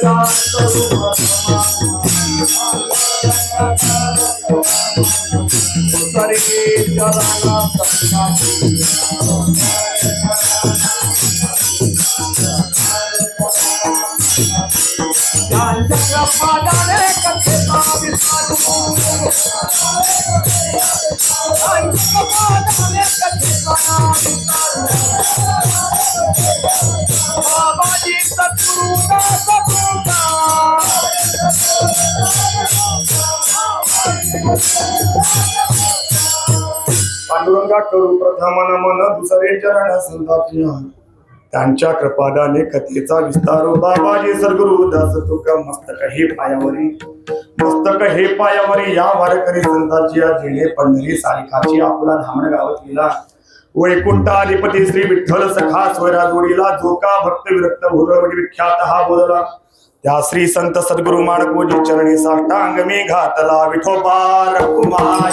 Thank you. Panduranga करू प्रथम मन दुसरे चरण संताप्य त्यांच्या कृपादाने कथेचा विस्तार बाबाजी सद्गुरु दास तुका मस्तक हे पायावरी मस्तक हे पायावरी. या वारकरी संताची जिणे पंढरी सारिकाची आपला धामण गावात गेला. वैकुंठाधिपती श्री विठ्ठल सखा स्वरा जोडीला जो का भक्त विरक्त भुरवडी विख्यात हा बोलला. त्या श्री संत सद्गुरु माणकोजी चरणी साष्टांग मी घातला विठोबा रखुमाई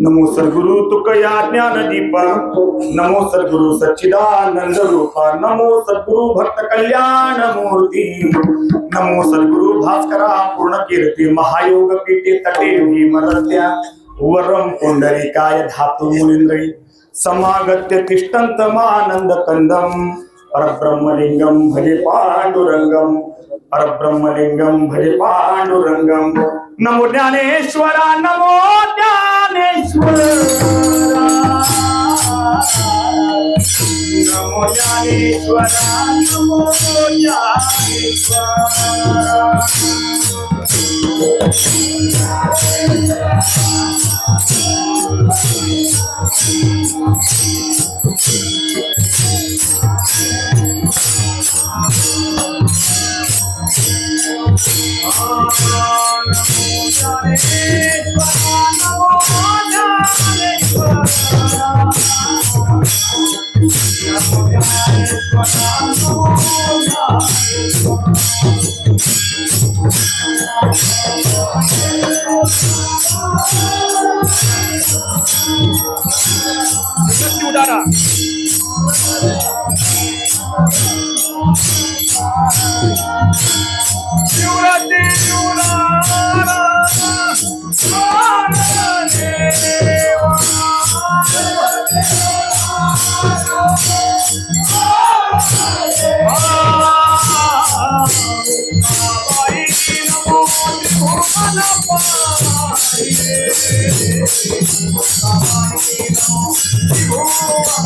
नमो सद्गुरु तुकया ज्ञान दीप नमो सद्गुरु सच्चिदानंद रूप, नमो सद्गुरु भक्त कल्याण मूर्ती, नमो सद्गुरु भास्करा पूर्ण कीर्ती महायोग पीठे तटे भीमरत्या वरम पुंडरीकाय धातु मुनिंद्री समागत्य तिष्ठन्तमानंद कंदम, परब्रह्मलिंगम भजे पांडुरंगम, परब्रह्मलिंगम भजे पांडुरंगम। नमो ज्ञानेश्वरा नमो ज्ञानेश्वरा नमो ज्ञानेश्वरा नमो ज्ञानेश्वरा 무슨 유다라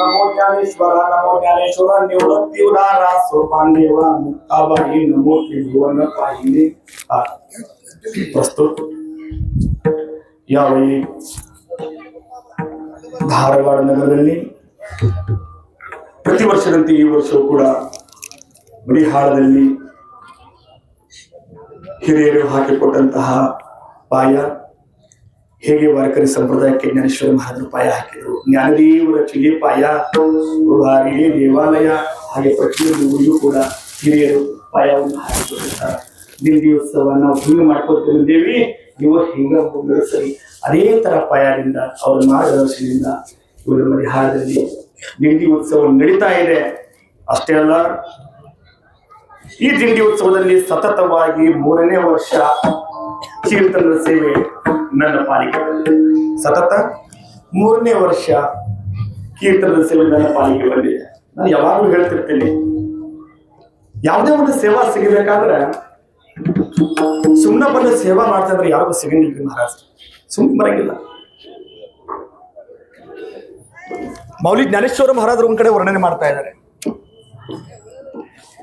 नमो ज्ञानेश्वरा नमो ज्ञानेश्वरा निवृत्ती उदारा सोपान देवा मुक्ताबाई नमो त्रिभुवन पाहिने हा. प्रस्तुत यावेळी ಧಾರವಾಡ ನಗರದಲ್ಲಿ ಪ್ರತಿ ವರ್ಷದಂತೆ ಈ ವರ್ಷವೂ ಕೂಡ ಮಡಿಹಾಳದಲ್ಲಿ ಹಿರಿಯರು ಹಾಕಿಕೊಟ್ಟಂತಹ ಪಾಯ ಹೇಗೆ ವಾರಕರಿ ಸಂಪ್ರದಾಯಕ್ಕೆ ಜ್ಞಾನೇಶ್ವರ ಮಹಾರಾಜರು ಪಾಯ ಹಾಕಿದ್ರು? ಜ್ಞಾನದೇವರ ಚಿಗೆ ಪಾಯ ಉದಾಹರಣೆ ದೇವಾಲಯ, ಹಾಗೆ ಪ್ರತಿಯೊಂದು ಊರಿಗೂ ಕೂಡ ಹಿರಿಯರು ಪಾಯವನ್ನು ಹಾಕಿಕೊಂಡಿರ್ತಾರೆ ದಿನ ಉತ್ಸವ ನಾವು ಹಿಂಗೆ ಮಾಡ್ಕೊಳ್ತೇವೆ ದೇವಿ, ನೀವು ಹಿಂಗ ಸರಿ? ಅದೇ ತರ ಪಾಯದಿಂದ, ಅವರ ಮಾರ್ಗದರ್ಶನದಿಂದ ಇವರ ಮರಿಹಾರದಲ್ಲಿ ದಿಂಡಿ ಉತ್ಸವ ನಡೀತಾ ಇದೆ. ಅಷ್ಟೇ ಅಲ್ಲ, ಈ ದಿಂಡಿ ಉತ್ಸವದಲ್ಲಿ ಸತತವಾಗಿ ಮೂರನೇ ವರ್ಷ ಕೀರ್ತನದ ಸೇವೆ ನನ್ನ ಪಾಲಿಗೆ. ಸತತ ಮೂರನೇ ವರ್ಷ ಕೀರ್ತನದ ಸೇವೆ ನನ್ನ ಪಾಲಿಗೆ ಬಂದಿದೆ. ನಾನು ಯಾವಾಗಲೂ ಹೇಳ್ತಿರ್ತೀನಿ, ಯಾವುದೇ ಒಂದು ಸೇವಾ ಸಿಗಬೇಕಾದ್ರೆ ಸುಮ್ಮನೆ ಬಂದು ಸೇವಾ ಮಾಡ್ತಾ ಇದ್ರೆ ಯಾರಿಗೂ ಸಿಗಂಗಿಲ್ಲ ಮಹಾರಾಜ್. ಸುಮ್ಮನೆ ಬರಂಗಿಲ್ಲ. ಮೌಲಿ ಜ್ಞಾನೇಶ್ವರ ಮಹಾರಾಜರು ಒಂದ್ ಕಡೆ ವರ್ಣನೆ ಮಾಡ್ತಾ ಇದ್ದಾರೆ.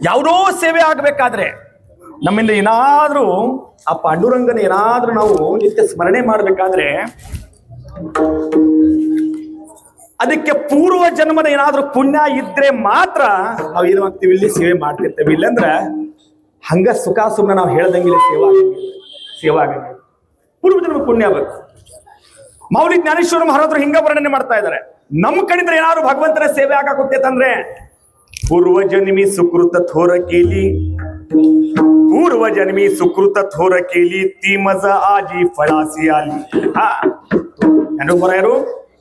ಯಾವುದೋ ಸೇವೆ ಆಗಬೇಕಾದ್ರೆ ನಮ್ಮಿಂದ ಏನಾದ್ರೂ ಆ ಪಾಂಡುರಂಗನ ಏನಾದ್ರೂ ನಾವು ನಿತ್ಯ ಸ್ಮರಣೆ ಮಾಡ್ಬೇಕಾದ್ರೆ ಅದಕ್ಕೆ ಪೂರ್ವ ಜನ್ಮದ ಏನಾದ್ರೂ ಪುಣ್ಯ ಇದ್ರೆ ಮಾತ್ರ ನಾವು ಏನು ಮಾಡ್ತೀವಿ? ಇಲ್ಲಿ ಸೇವೆ ಮಾಡ್ತಿರ್ತೇವೆ. ಇಲ್ಲಂದ್ರ ಹಂಗ ಸುಖ ಸುಮ್ಮನೆ ನಾವು ಹೇಳ್ದಂಗಿಲ್ಲ, ಸೇವಾ ಸೇವಾ ಪೂರ್ವ ಜನ್ಮ ಪುಣ್ಯ ಬೇಕು ಮೌಲಿ ಜ್ಞಾನೇಶ್ವರ ಮಹಾರಾಜರು ಹಿಂಗ ವರ್ಣನೆ ಮಾಡ್ತಾ ಇದ್ದಾರೆ. ನಮ್ಮ ಕಡೆಯಿಂದ ಏನಾದ್ರು ಭಗವಂತನ ಸೇವೆ ಆಗಾಕುತ್ತೈತಂದ್ರೆ ಪೂರ್ವ ಜನ್ಮಿ ಸುಕೃತ ಥೋರ ಕೇಲಿ ಪೂರ್ವ ಜನ್ಮಿ ಸುಕೃತ ಥೋರ ಕೇಲಿ ती ಮಜ ಆಜಿ ಫಳಾಸಿ ಆಲಿ ಹಾ. ಯಾರು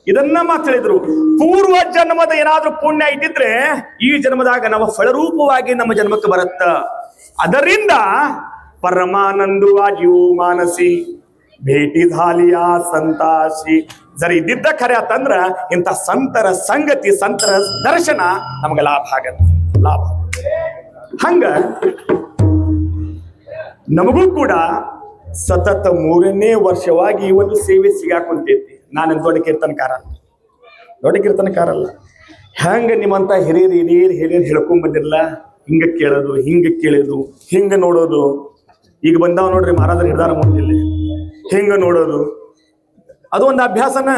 ಇದನ್ನ ಮಾತಾಡಿದ್ರು ಪೂರ್ವ ಜನ್ಮದ ಏನಾದ್ರೂ ಪುಣ್ಯ ಇದ್ದಿದ್ರೆ ಈ ಜನ್ಮದಾಗ ನಮ್ಮ ಫಲರೂಪವಾಗಿ ನಮ್ಮ ಜನ್ಮಕ್ಕೆ ಬರುತ್ತ. ಅದರಿಂದ ಪರಮಾನಂದು ಆಜಿವು ಮಾನಸಿ, ಭೇಟಿ ಧಾಲಿಯ ಸಂತಾಸಿ. ಜರ ಇದ್ದಿದ್ದ ಖರೆ ಆತಂದ್ರ ಇಂಥ ಸಂತರ ಸಂಗತಿ, ಸಂತರ ದರ್ಶನ ನಮಗೆ ಲಾಭ ಆಗತ್ತೆ. ಲಾಭ ಹಂಗ ನಮಗೂ ಕೂಡ ಸತತ ಮೂರನೇ ವರ್ಷವಾಗಿ ಈ ಒಂದು ಸೇವೆ ಸಿಗಾಕೊಂತೈತಿ. ನಾನು ದೊಡ್ಡ ಕೀರ್ತನಕಾರ ದೊಡ್ಡ ಕೀರ್ತನಕಾರ ಅಲ್ಲ. ಹೆಂಗ ನಿಮ್ಮಂತ ಹಿರಿಯರು ಹಿರಿಯರು ಹಿರಿಯರು ಹೇಳ್ಕೊಂಡ್ ಬಂದಿರಲ್ಲ? ಹಿಂಗ ಕೇಳೋದು ಹಿಂಗ ಕೇಳೋದು, ಹಿಂಗ ನೋಡೋದು. ಈಗ ಬಂದಾವ ನೋಡ್ರಿ ಮಹಾರಾಜರು ನಿರ್ಧಾರ ಮುಂದಿಲ್ಲ ಹಿಂಗ ನೋಡೋದು. ಅದು ಒಂದು ಅಭ್ಯಾಸನ.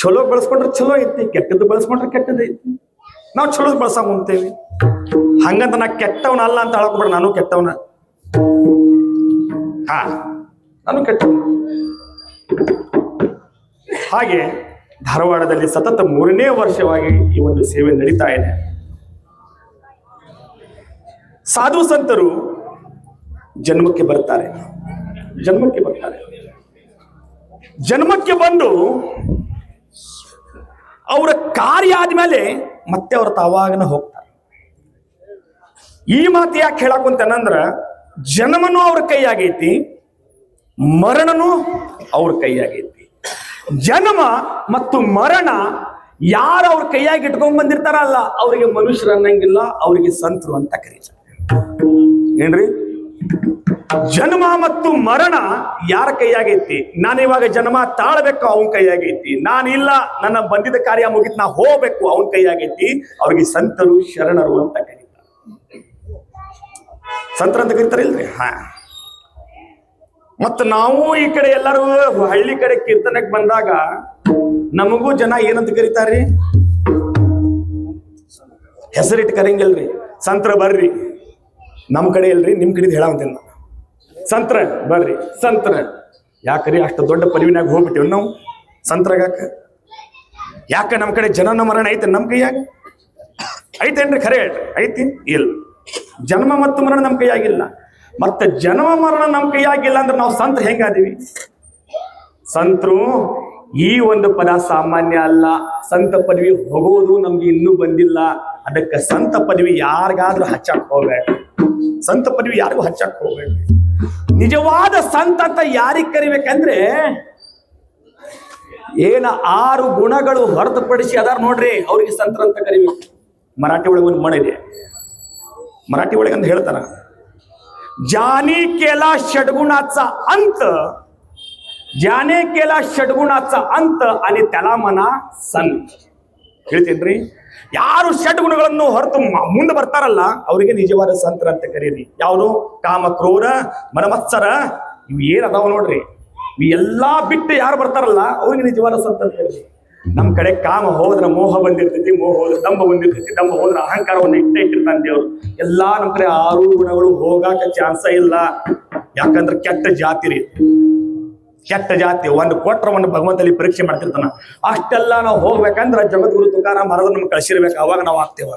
ಚಲೋ ಬಳಸ್ಕೊಂಡ್ರೆ ಚಲೋ ಐತಿ, ಕೆಟ್ಟದ್ದು ಬಳಸ್ಕೊಂಡ್ರೆ ಕೆಟ್ಟದ್ದು ಐತಿ. ನಾವು ಚಲೋ ಬಳಸ ಹೊಂತೇವಿ ಹಂಗಂತ ನಾ ಕೆಟ್ಟವನ ಅಲ್ಲ ಅಂತ ಹೇಳ್ಕೊಬೇಡ ನಾನು ಕೆಟ್ಟವನ. ಹಾ, ನಾನು ಕೆಟ್ಟವನ. ಹಾಗೆ ಧಾರವಾಡದಲ್ಲಿ ಸತತ ಮೂರನೇ ವರ್ಷವಾಗಿ ಈ ಒಂದು ಸೇವೆ ನಡೀತಾ ಇದೆ. ಸಾಧು ಸಂತರು ಜನ್ಮಕ್ಕೆ ಬರ್ತಾರೆ. ಜನ್ಮಕ್ಕೆ ಬರ್ತಾರೆ. ಜನ್ಮಕ್ಕೆ ಬಂದು ಅವರ ಕಾರ್ಯ ಆದ್ಮೇಲೆ ಮತ್ತೆ ಅವ್ರ ತಾವಾಗನ ಹೋಗ್ತಾರೆ. ಈ ಮಾತು ಯಾಕೆ ಹೇಳಕ್ಕಂತೇನಂದ್ರ ಜನ್ಮನೂ ಅವ್ರ ಕೈಯಾಗೈತಿ, ಮರಣನೂ ಅವ್ರ ಕೈಯಾಗೈತಿ. ಜನ್ಮ ಮತ್ತು ಮರಣ ಯಾರು ಅವ್ರ ಕೈಯಾಗಿ ಇಟ್ಕೊಂಡ್ ಬಂದಿರ್ತಾರಲ್ಲ, ಅವರಿಗೆ ಮನುಷ್ಯರು ಅನ್ನಂಗಿಲ್ಲ, ಅವರಿಗೆ ಸಂತರು ಅಂತ ಕರೀತಾರೆ. ಏನ್ರಿ? ಜನ್ಮ ಮತ್ತು ಮರಣ ಯಾರ ಕೈಯಾಗೈತಿ? ನಾನಿವಾಗ ಜನ್ಮ ತಾಳ್ಬೇಕು, ಅವನ ಕೈಯಾಗೈತಿ. ನಾನಿಲ್ಲ ನನ್ನ ಬಂದಿದ್ದ ಕಾರ್ಯ ಮುಗಿತ್, ನಾ ಹೋಗ್ಬೇಕು, ಅವನ್ ಕೈಯಾಗೈತಿ. ಅವ್ರಿಗೆ ಸಂತರು, ಶರಣರು ಅಂತ ಕರೀತಾರೆ. ಸಂತರ ಅಂತ ಕರೀತಾರೆ ಇಲ್ರಿ ಹಾ. ಮತ್ತ ನಾವು ಈ ಕಡೆ ಎಲ್ಲರೂ ಹಳ್ಳಿ ಕಡೆ ಕೀರ್ತನಕ್ಕೆ ಬಂದಾಗ ನಮಗೂ ಜನ ಏನಂತ ಕರೀತಾರ್ರಿ? ಹೆಸರಿಟ್ಟು ಕರೆಯಂಗಿಲ್ರಿ ಸಂತ್ರ ಬರ್ರಿ. ನಮ್ಮ ಕಡೆ ಇಲ್ರಿ, ನಿಮ್ ಕಡೆ ಹೇಳಂತೇನೆ ನಾನು. ಸಂತ್ರ ಬರ್ರಿ, ಸಂತ್ರ. ಯಾಕ್ರಿ ಅಷ್ಟು ದೊಡ್ಡ ಪರಿವಿನಾಗ ಹೋಗ್ಬಿಟ್ಟಿವ್ ನಾವು? ಸಂತ್ರಗಾಕ ಯಾಕ? ನಮ್ಮ ಕಡೆ ಜನನ ಮರಣ ಐತೆ ನಮ್ಮ ಕೈಯಾಗ? ಐತೇನ್ರಿ ಖರೆ ಐತಿ? ಇಲ್ಲ. ಜನ್ಮ ಮತ್ತು ಮರಣ ನಮ್ಮ ಕೈಯಾಗಿಲ್ಲ. ಮತ್ತೆ ಜನ್ಮ ಮರಣ ನಮ್ಮ ಕೈಯಾಗಿಲ್ಲ ಅಂದ್ರೆ ನಾವು ಸಂತ ಹೆಂಗಾದೀವಿ ಸಂತರು ಈ ಒಂದು ಪದ ಸಾಮಾನ್ಯ ಅಲ್ಲ. ಸಂತ ಪದವಿ ಹೋಗೋದು ನಮ್ಗೆ ಇನ್ನೂ ಬಂದಿಲ್ಲ. ಅದಕ್ಕೆ ಸಂತ ಪದವಿ ಯಾರಿಗಾದ್ರೂ ಹಚ್ಚಕ್ ಹೋಗ್ಬೇಡ. ಸಂತ ಪದವಿ ಯಾರಿಗೂ ಹಚ್ಚಕ್ ಹೋಗ್ಬೇಡ. ನಿಜವಾದ ಸಂತ ಅಂತ ಯಾರಿಗೆ ಕರಿಬೇಕಂದ್ರೆ ಏನ ಆರು ಗುಣಗಳು ಹೊರತುಪಡಿಸಿ ಅದಾರ ನೋಡ್ರಿ, ಅವ್ರಿಗೆ ಸಂತರ ಅಂತ ಕರಿಬೇಕು. ಮರಾಠಿ ಒಳಗೆ ಒಂದು ಮಣ ಇದೆ. मराठी ಒಳಗೆ ಅಂತ ಹೇಳ್ತಾರ ज्याने केला षडगुणाचा अंत ज्याने केला षडगुणाचा अंत आणि त्याला म्हणा संत ಹೇಳ್ತೇನ್ರಿ ಯಾರು ಷಡ್ಗುಣಗಳನ್ನು ಹೊರತು ಮ- ಮುಂದೆ ಬರ್ತಾರಲ್ಲ ಅವರಿಗೆ ನಿಜವಾದ ಸಂತರ ಅಂತ ಕರೀರಿ ಯಾವುದು ಕಾಮ ಕ್ರೂರ ಮನಮತ್ಸರ ಇವು ಏನ್ ಅದಾವ ನೋಡ್ರಿ ಇವು ಎಲ್ಲಾ ಬಿಟ್ಟು ಯಾರು ಬರ್ತಾರಲ್ಲ ಅವ್ರಿಗೆ ನಿಜವಾದ ಸಂತ ಅಂತ ಕರೀರಿ ನಮ್ ಕಡೆ ಕಾಮ ಹೋದ್ರ ಮೋಹ ಬಂದಿರ್ತೈತಿ ಮೋಹ ಹೋದ್ರ ದಂಬ ಬಂದಿರ್ತೈತಿ ದಂಬ ಹೋದ್ರ ಅಹಂಕಾರವನ್ನು ಇಟ್ಟ ಇಟ್ಟಿರ್ತಾನೆ ದೇವ್ರು. ಎಲ್ಲಾ ನಮ್ಮ ಕಡೆ ಆರು ಗುಣಗಳು ಹೋಗಾಕ ಚಾನ್ಸ ಇಲ್ಲ. ಯಾಕಂದ್ರೆ ಕೆಟ್ಟ ಜಾತಿ ರೀ. ಕೆಟ್ಟ ಜಾತಿ ಒಂದು ಕೊಟ್ರ ಒಂದು ಭಗವಂತಲ್ಲಿ ಪರೀಕ್ಷೆ ಮಾಡ್ತಿರ್ತಾನ. ಅಷ್ಟೆಲ್ಲ ನಾವು ಹೋಗ್ಬೇಕಂದ್ರ ಜಗದ್ಗುರು ತುಕಾರ ಮರದ ನಮ್ಗೆ ಕಳ್ಸಿರ್ಬೇಕು ಅವಾಗ ನಾವು ಆಗ್ತೇವ.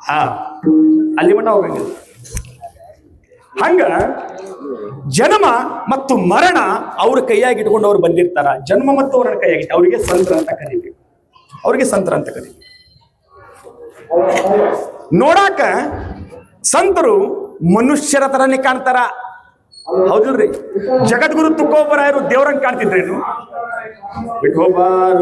ಹಾ ಅಲ್ಲಿ ಮಟ್ಟ ಹೋಗಂಗಿಲ್ಲ ಹಂಗ ಜನ್ಮ ಮತ್ತು ಮರಣ ಅವ್ರ ಕೈಯಾಗಿ ಇಟ್ಕೊಂಡು ಅವ್ರು ಬಂದಿರ್ತಾರ. ಜನ್ಮ ಮತ್ತು ಅವರ ಕೈಯಾಗಿ ಅವರಿಗೆ ಸಂತರ ಅಂತ ಕರಿಬೇಕು ಅವ್ರಿಗೆ ಸಂತರ ಅಂತ ಕರಿಬೇಕು ನೋಡಾಕ ಸಂತರು ಮನುಷ್ಯರ ತರನೇ ಕಾಣ್ತಾರ. ಹೌದಿಲ್ರಿ? ಜಗದ್ಗುರು ತುಕ್ಕೋಬರಾಯರು ದೇವ್ರಂಗ್ ಕಾಣ್ತಿದ್ರೇನು ವಿಠೋಬಾರ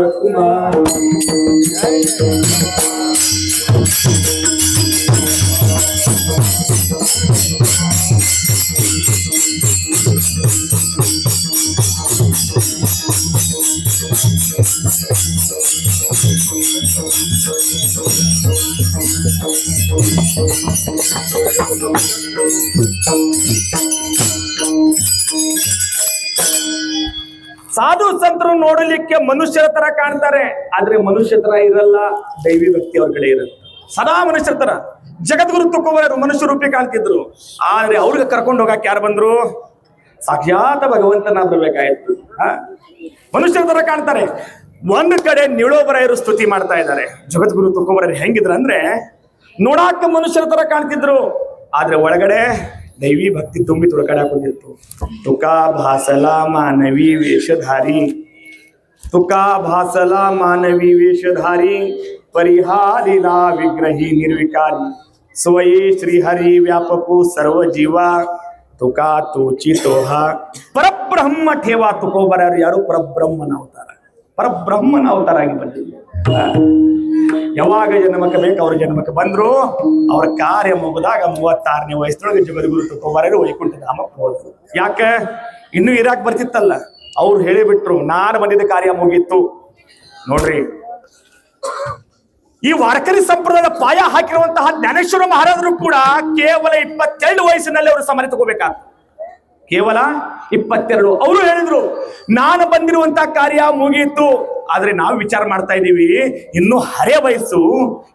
ಸಾಧು ಸಂತರು ನೋಡಲಿಕ್ಕೆ ಮನುಷ್ಯರ ತರ ಕಾಣ್ತಾರೆ. ಆದ್ರೆ ಮನುಷ್ಯ ತರ ಇರಲ್ಲ, ದೈವಿ ವ್ಯಕ್ತಿ ಅವ್ರ ಕಡೆ ಇರಲ್ಲ. ಸದಾ ಮನುಷ್ಯರ ತರ. ಜಗದ್ಗುರು ತುಕ್ಕೋಬರರು ಮನುಷ್ಯ ರೂಪಿ ಕಾಣ್ತಿದ್ರು. ಆದ್ರೆ ಅವ್ರಿಗೆ ಕರ್ಕೊಂಡು ಹೋಗಕ್ ಯಾರು ಬಂದ್ರು? ಸಾಕ್ಷಾತ್ ಭಗವಂತನ ಬರ್ಬೇಕಾಯ್ತು? ಮನುಷ್ಯರ ತರ ಕಾಣ್ತಾರೆ. ಒಂದ್ ಕಡೆ ನಿಳೋಬರಾಯರು ಸ್ತುತಿ ಮಾಡ್ತಾ ಇದ್ದಾರೆ. ಜಗದ್ಗುರು ತುಕ್ಕೋಬರರು ಹೆಂಗಿದ್ರು ಅಂದ್ರೆ, ನೋಡಾಕ ಮನುಷ್ಯರ ತರ ಕಾಣ್ತಿದ್ರು. ಆದ್ರೆ ಒಳಗಡೆ ದೈವಿ ಭಕ್ತಿ ತುಂಬಿ ತುಳಕಡೆ ಹಾಕೊಂಡಿತ್ತು ತುಕಾ ಭಾಸಲ ಮಾನವಿ ವೇಷಧಾರಿ ತುಕಾ ಭಾಸಲ ಮಾನವಿ ವೇಷಧಾರಿ ಪರಿಹಾರಿಲಾ ವಿಗ್ರಹಿ ನಿರ್ವಿಕಾರಿ ಸ್ವಯೇ ಶ್ರೀಹರಿ ವ್ಯಾಪಕು ಸರ್ವ ಜೀವ ತುಕಾ ತೂಚಿ ತೋಹ ಪರಬ್ರಹ್ಮ ಠೇವ ತುಕೋಬರರು ಯಾರು ಪರಬ್ರಹ್ಮನ ಅವತಾರ ಪರಬ್ರಹ್ಮನ ಅವತಾರ ಆಗಿ ಬಂದಿದ್ರು ಯಾವಾಗ ಜನ್ಮಕ್ಕೆ ಬೇಕು ಅವ್ರ ಜನ್ಮಕ್ಕೆ ಬಂದ್ರು, ಅವ್ರ ಕಾರ್ಯ ಮುಗಿದಾಗ ಮೂವತ್ತಾರನೇ ವಯಸ್ಸೊಳಗೆ ಜಗದ್ಗುರು ತುಕೋಬರರು ವೈಕುಂಠ ಧಾಮಕ್ಕೆ ಹೋದ್ರು ಯಾಕೆ? ಇನ್ನೂ ಇರಾಕ್ ಬರ್ತಿತ್ತಲ್ಲ. ಅವ್ರು ಹೇಳಿಬಿಟ್ರು, ನಾನು ಬಂದಿದ್ದ ಕಾರ್ಯ ಮುಗೀತು. ನೋಡ್ರಿ, ಈ ವಾರಕರಿ ಸಂಪ್ರದಾಯದ ಪಾಯ ಹಾಕಿರುವಂತಹ ಜ್ಞಾನೇಶ್ವರ ಮಹಾರಾಜರು ಕೂಡ ಕೇವಲ ಇಪ್ಪತ್ತೆರಡು ವಯಸ್ಸಿನಲ್ಲಿ ಅವರು ಸಮಾಧಿ ತಗೋಬೇಕಾಗ್ತದೆ. ಕೇವಲ ಇಪ್ಪತ್ತೆರಡು. ಅವರು ಹೇಳಿದ್ರು, ನಾನು ಬಂದಿರುವಂತ ಕಾರ್ಯ ಮುಗಿಯಿತು. ಆದ್ರೆ ನಾವು ವಿಚಾರ ಮಾಡ್ತಾ ಇದ್ದೀವಿ, ಇನ್ನು ಹರೆ ವಯಸ್ಸು,